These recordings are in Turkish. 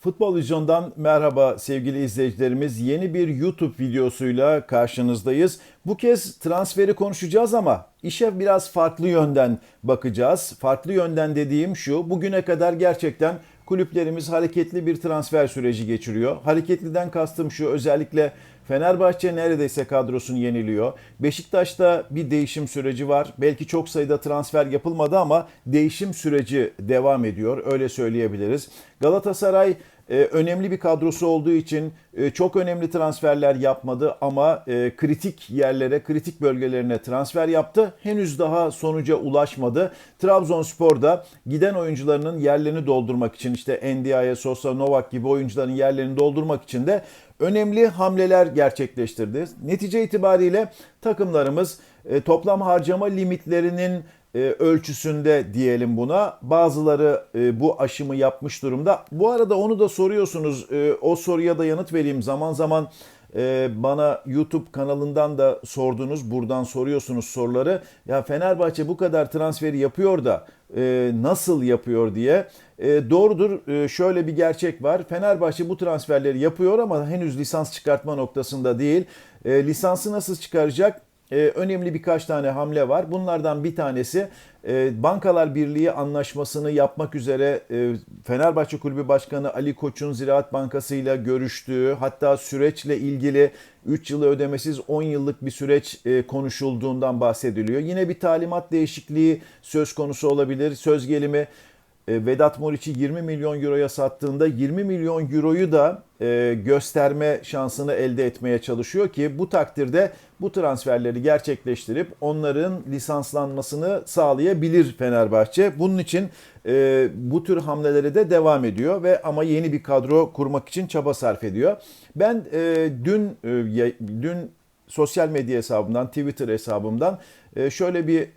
Futbol Vizyon'dan merhaba sevgili izleyicilerimiz. Yeni bir YouTube videosuyla karşınızdayız. Bu kez transferi konuşacağız ama işe biraz farklı yönden bakacağız. Farklı yönden dediğim şu, bugüne kadar gerçekten kulüplerimiz hareketli bir transfer süreci geçiriyor. Hareketliden kastım şu, özellikle Fenerbahçe neredeyse kadrosunu yeniliyor. Beşiktaş'ta bir değişim süreci var. Belki çok sayıda transfer yapılmadı ama değişim süreci devam ediyor. Öyle söyleyebiliriz. Galatasaray e, önemli bir kadrosu olduğu için e, çok önemli transferler yapmadı ama e, kritik yerlere, kritik bölgelerine transfer yaptı. Henüz daha sonuca ulaşmadı. Trabzonspor da giden oyuncularının yerlerini doldurmak için işte Ndiaye, Sosa, Novak gibi oyuncuların yerlerini doldurmak için de önemli hamleler gerçekleştirdi. Netice itibariyle takımlarımız toplam harcama limitlerinin e, ölçüsünde diyelim buna. Bazıları e, bu aşımı yapmış durumda. Bu arada onu da soruyorsunuz. E, o soruya da yanıt vereyim. Zaman zaman bana YouTube kanalından da sordunuz. Buradan soruyorsunuz soruları. Ya Fenerbahçe bu kadar transferi yapıyor da nasıl yapıyor diye. Doğrudur şöyle bir gerçek var. Fenerbahçe bu transferleri yapıyor ama henüz lisans çıkartma noktasında değil. Lisansı nasıl çıkaracak? E, önemli birkaç tane hamle var. Bunlardan bir tanesi e, Bankalar Birliği anlaşmasını yapmak üzere e, Fenerbahçe Kulübü Başkanı Ali Koç'un Ziraat Bankası ile görüştüğü hatta süreçle ilgili 3 yılı ödemesiz 10 yıllık bir süreç e, konuşulduğundan bahsediliyor. Yine bir talimat değişikliği söz konusu olabilir. Söz gelimi Vedat Moriç'i 20 milyon euroya sattığında 20 milyon euroyu da e, gösterme şansını elde etmeye çalışıyor ki bu takdirde bu transferleri gerçekleştirip onların lisanslanmasını sağlayabilir Fenerbahçe. Bunun için e, bu tür hamleleri de devam ediyor ve ama yeni bir kadro kurmak için çaba sarf ediyor. Ben dün dün sosyal medya hesabımdan, Twitter hesabımdan şöyle bir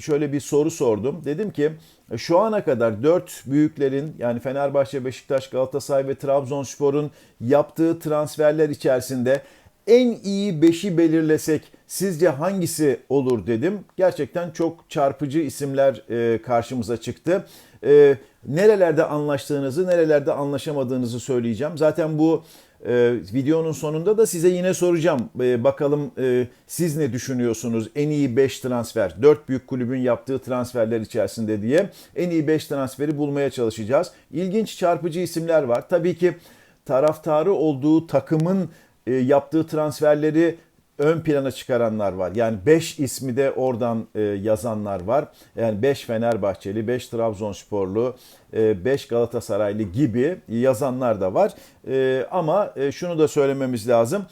şöyle bir soru sordum. Dedim ki şu ana kadar dört büyüklerin yani Fenerbahçe, Beşiktaş, Galatasaray ve Trabzonspor'un yaptığı transferler içerisinde en iyi beşi belirlesek sizce hangisi olur dedim. Gerçekten çok çarpıcı isimler e, karşımıza çıktı. E, nerelerde anlaştığınızı, nerelerde anlaşamadığınızı söyleyeceğim. Zaten bu ee, videonun sonunda da size yine soracağım. Ee, bakalım e, siz ne düşünüyorsunuz? En iyi 5 transfer, 4 büyük kulübün yaptığı transferler içerisinde diye en iyi 5 transferi bulmaya çalışacağız. İlginç çarpıcı isimler var. Tabii ki taraftarı olduğu takımın e, yaptığı transferleri ön plana çıkaranlar var. Yani 5 ismi de oradan e, yazanlar var. Yani 5 Fenerbahçeli, 5 Trabzonsporlu, 5 e, Galatasaraylı gibi yazanlar da var. E, ama e, şunu da söylememiz lazım.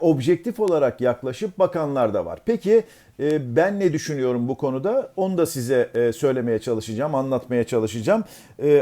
Objektif olarak yaklaşıp bakanlar da var. Peki ben ne düşünüyorum bu konuda? Onu da size söylemeye çalışacağım, anlatmaya çalışacağım.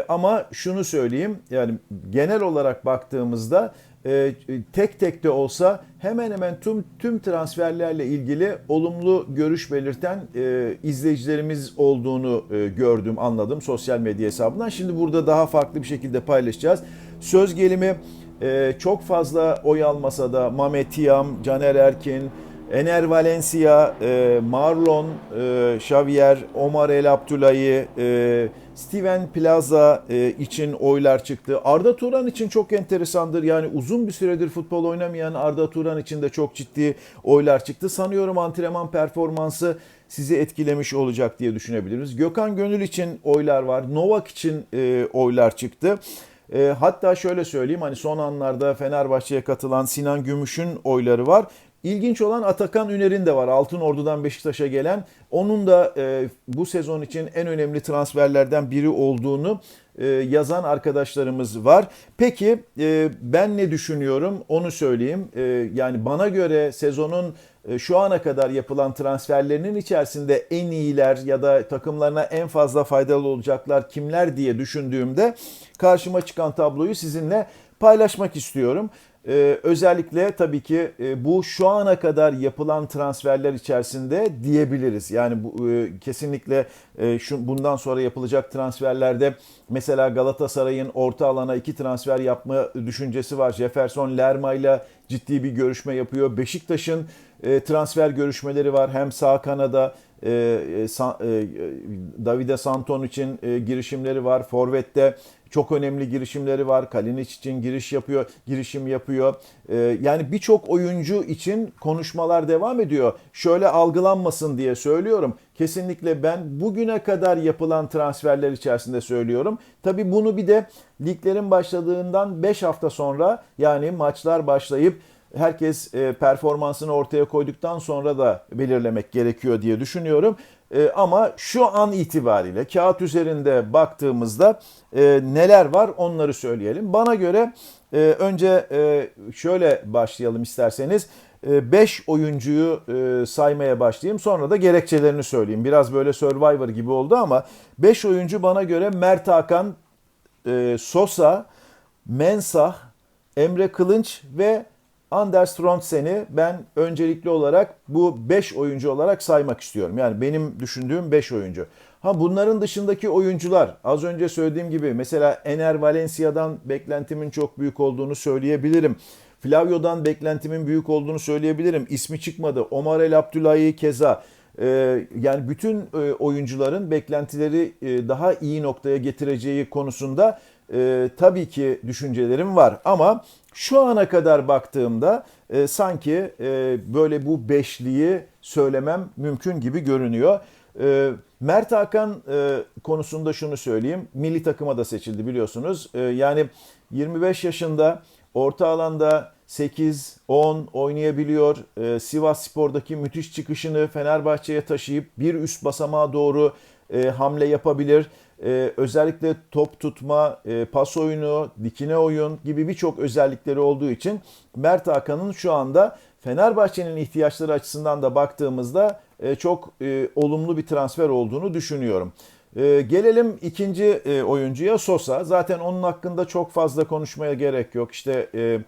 Ama şunu söyleyeyim. Yani genel olarak baktığımızda e, tek tek de olsa hemen hemen tüm tüm transferlerle ilgili olumlu görüş belirten e, izleyicilerimiz olduğunu e, gördüm, anladım sosyal medya hesabından. Şimdi burada daha farklı bir şekilde paylaşacağız. Söz gelimi e, çok fazla oy almasa da Mehmet Tiam, Caner Erkin, Ener Valencia, e, Marlon e, Xavier, Omar El Abdullahi, e, Steven Plaza e, için oylar çıktı. Arda Turan için çok enteresandır. Yani uzun bir süredir futbol oynamayan Arda Turan için de çok ciddi oylar çıktı. Sanıyorum antrenman performansı sizi etkilemiş olacak diye düşünebiliriz. Gökhan Gönül için oylar var. Novak için e, oylar çıktı. E, hatta şöyle söyleyeyim hani son anlarda Fenerbahçe'ye katılan Sinan Gümüş'ün oyları var. İlginç olan Atakan Üner'in de var. Altın Ordu'dan Beşiktaş'a gelen. Onun da e, bu sezon için en önemli transferlerden biri olduğunu e, yazan arkadaşlarımız var. Peki e, ben ne düşünüyorum onu söyleyeyim. E, yani bana göre sezonun e, şu ana kadar yapılan transferlerinin içerisinde en iyiler ya da takımlarına en fazla faydalı olacaklar kimler diye düşündüğümde karşıma çıkan tabloyu sizinle paylaşmak istiyorum. Ee, özellikle tabii ki e, bu şu ana kadar yapılan transferler içerisinde diyebiliriz. Yani bu e, kesinlikle e, şu bundan sonra yapılacak transferlerde mesela Galatasaray'ın orta alana iki transfer yapma düşüncesi var. Jefferson Lerma ile ciddi bir görüşme yapıyor. Beşiktaş'ın e, transfer görüşmeleri var. Hem sağ kanada e, e, Davide Santon için girişimleri var. Forvet'te çok önemli girişimleri var. Kalinic için giriş yapıyor, girişim yapıyor. Ee, yani birçok oyuncu için konuşmalar devam ediyor. Şöyle algılanmasın diye söylüyorum. Kesinlikle ben bugüne kadar yapılan transferler içerisinde söylüyorum. Tabii bunu bir de liglerin başladığından 5 hafta sonra yani maçlar başlayıp herkes e, performansını ortaya koyduktan sonra da belirlemek gerekiyor diye düşünüyorum. E, ama şu an itibariyle kağıt üzerinde baktığımızda e, neler var onları söyleyelim. Bana göre e, önce e, şöyle başlayalım isterseniz. 5 oyuncuyu e, saymaya başlayayım. Sonra da gerekçelerini söyleyeyim. Biraz böyle Survivor gibi oldu ama 5 oyuncu bana göre Mert Hakan, e, Sosa, Mensah, Emre Kılınç ve Anders Trondsen'i ben öncelikli olarak bu 5 oyuncu olarak saymak istiyorum. Yani benim düşündüğüm 5 oyuncu. Ha bunların dışındaki oyuncular az önce söylediğim gibi mesela Ener Valencia'dan beklentimin çok büyük olduğunu söyleyebilirim. Flavio'dan beklentimin büyük olduğunu söyleyebilirim. İsmi çıkmadı. Omar El Abdullahi keza. Ee, yani bütün e, oyuncuların beklentileri e, daha iyi noktaya getireceği konusunda e, tabii ki düşüncelerim var. Ama şu ana kadar baktığımda sanki böyle bu beşliği söylemem mümkün gibi görünüyor. Mert Hakan konusunda şunu söyleyeyim. Milli takıma da seçildi biliyorsunuz. Yani 25 yaşında orta alanda 8-10 oynayabiliyor. Ee, Sivas Spor'daki müthiş çıkışını Fenerbahçe'ye taşıyıp bir üst basamağa doğru e, hamle yapabilir. E, özellikle top tutma, e, pas oyunu, dikine oyun gibi birçok özellikleri olduğu için Mert Hakan'ın şu anda Fenerbahçe'nin ihtiyaçları açısından da baktığımızda e, çok e, olumlu bir transfer olduğunu düşünüyorum. E, gelelim ikinci e, oyuncuya Sosa. Zaten onun hakkında çok fazla konuşmaya gerek yok. İşte e,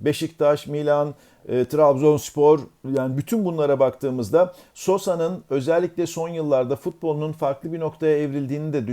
Beşiktaş, Milan, e, Trabzonspor yani bütün bunlara baktığımızda Sosa'nın özellikle son yıllarda futbolunun farklı bir noktaya evrildiğini de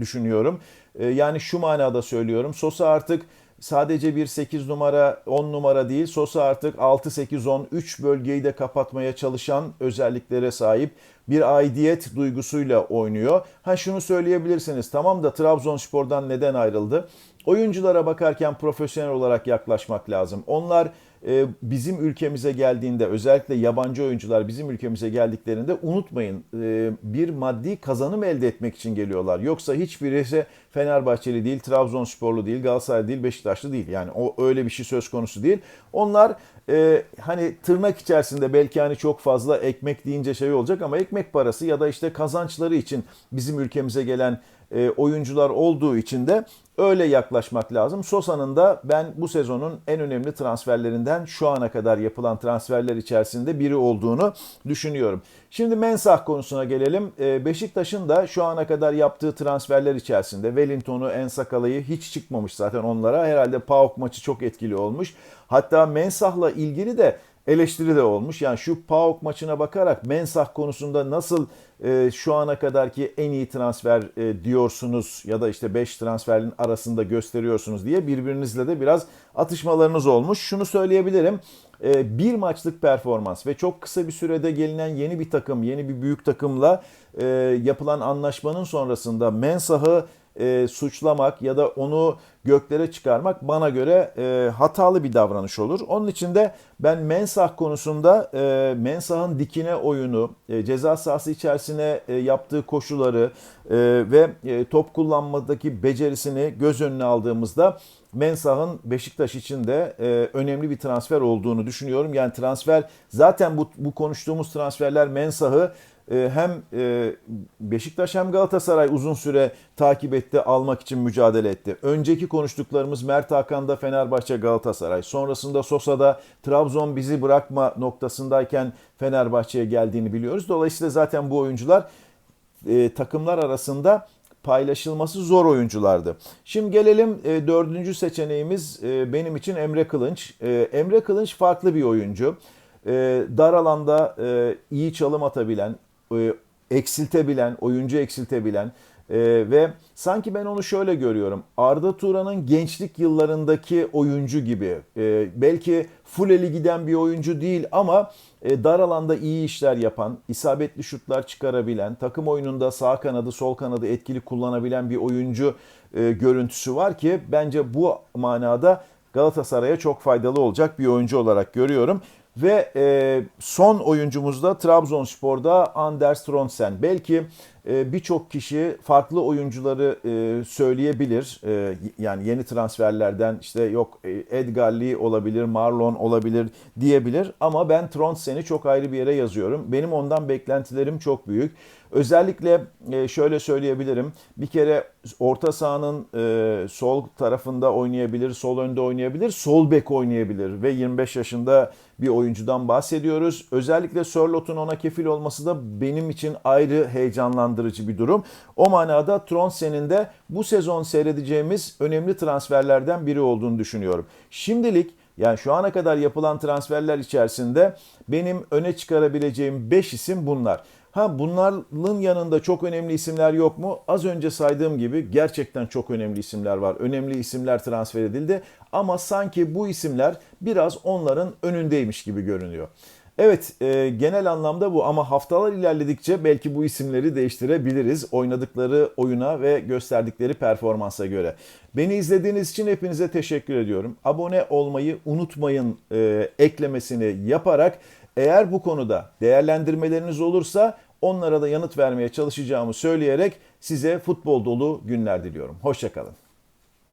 düşünüyorum. E, yani şu manada söylüyorum. Sosa artık sadece bir 8 numara 10 numara değil Sosa artık 6 8 10 3 bölgeyi de kapatmaya çalışan özelliklere sahip bir aidiyet duygusuyla oynuyor. Ha şunu söyleyebilirsiniz tamam da Trabzonspor'dan neden ayrıldı? Oyunculara bakarken profesyonel olarak yaklaşmak lazım. Onlar e, bizim ülkemize geldiğinde özellikle yabancı oyuncular bizim ülkemize geldiklerinde unutmayın e, bir maddi kazanım elde etmek için geliyorlar. Yoksa hiçbirisi Fenerbahçeli değil, Trabzonsporlu değil, Galatasaray değil, Beşiktaşlı değil. Yani o öyle bir şey söz konusu değil. Onlar e, hani tırnak içerisinde belki hani çok fazla ekmek deyince şey olacak ama ekmek parası ya da işte kazançları için bizim ülkemize gelen e, oyuncular olduğu için de öyle yaklaşmak lazım. Sosa'nın da ben bu sezonun en önemli transferlerinden şu ana kadar yapılan transferler içerisinde biri olduğunu düşünüyorum. Şimdi Mensah konusuna gelelim. E, Beşiktaş'ın da şu ana kadar yaptığı transferler içerisinde Wellington'u, Ensakalı'yı hiç çıkmamış zaten onlara. Herhalde PAOK maçı çok etkili olmuş. Hatta Mensah'la ilgili de eleştiri de olmuş. Yani şu PAOK maçına bakarak Mensah konusunda nasıl e, şu ana kadarki en iyi transfer e, diyorsunuz ya da işte 5 transferin arasında gösteriyorsunuz diye birbirinizle de biraz atışmalarınız olmuş. Şunu söyleyebilirim. E, bir maçlık performans ve çok kısa bir sürede gelinen yeni bir takım, yeni bir büyük takımla e, yapılan anlaşmanın sonrasında Mensah'ı e, suçlamak ya da onu göklere çıkarmak bana göre e, hatalı bir davranış olur. Onun için de ben Mensah konusunda e, Mensah'ın dikine oyunu, e, ceza sahası içerisine e, yaptığı koşuları e, ve e, top kullanmadaki becerisini göz önüne aldığımızda Mensah'ın Beşiktaş için de e, önemli bir transfer olduğunu düşünüyorum. Yani transfer zaten bu, bu konuştuğumuz transferler Mensah'ı hem e, Beşiktaş hem Galatasaray uzun süre takip etti, almak için mücadele etti. Önceki konuştuklarımız Mert Hakan'da Fenerbahçe Galatasaray. Sonrasında Sosa'da Trabzon bizi bırakma noktasındayken Fenerbahçe'ye geldiğini biliyoruz. Dolayısıyla zaten bu oyuncular e, takımlar arasında paylaşılması zor oyunculardı. Şimdi gelelim e, dördüncü seçeneğimiz benim için Emre Kılınç. Emre Kılınç farklı bir oyuncu. dar alanda iyi çalım atabilen, e, eksiltebilen, oyuncu eksiltebilen, Ee, ve sanki ben onu şöyle görüyorum. Arda Turan'ın gençlik yıllarındaki oyuncu gibi. Ee, belki fulleli giden bir oyuncu değil ama e, dar alanda iyi işler yapan, isabetli şutlar çıkarabilen, takım oyununda sağ kanadı, sol kanadı etkili kullanabilen bir oyuncu e, görüntüsü var ki bence bu manada Galatasaray'a çok faydalı olacak bir oyuncu olarak görüyorum. Ve e, son oyuncumuz da Trabzonspor'da Anders Tronsen. Belki e, birçok kişi farklı oyuncuları e, söyleyebilir. E, yani yeni transferlerden işte yok e, Edgar Lee olabilir, Marlon olabilir diyebilir. Ama ben Tronsen'i çok ayrı bir yere yazıyorum. Benim ondan beklentilerim çok büyük. Özellikle e, şöyle söyleyebilirim. Bir kere orta sahanın e, sol tarafında oynayabilir, sol önde oynayabilir, sol bek oynayabilir ve 25 yaşında bir oyuncudan bahsediyoruz. Özellikle Sörlot'un ona kefil olması da benim için ayrı heyecanlandırıcı bir durum. O manada Tronsen'in de bu sezon seyredeceğimiz önemli transferlerden biri olduğunu düşünüyorum. Şimdilik yani şu ana kadar yapılan transferler içerisinde benim öne çıkarabileceğim 5 isim bunlar. Ha bunların yanında çok önemli isimler yok mu? Az önce saydığım gibi gerçekten çok önemli isimler var. Önemli isimler transfer edildi ama sanki bu isimler biraz onların önündeymiş gibi görünüyor. Evet e, genel anlamda bu ama haftalar ilerledikçe belki bu isimleri değiştirebiliriz oynadıkları oyuna ve gösterdikleri performansa göre. Beni izlediğiniz için hepinize teşekkür ediyorum. Abone olmayı unutmayın e, eklemesini yaparak eğer bu konuda değerlendirmeleriniz olursa onlara da yanıt vermeye çalışacağımı söyleyerek size futbol dolu günler diliyorum. Hoşçakalın.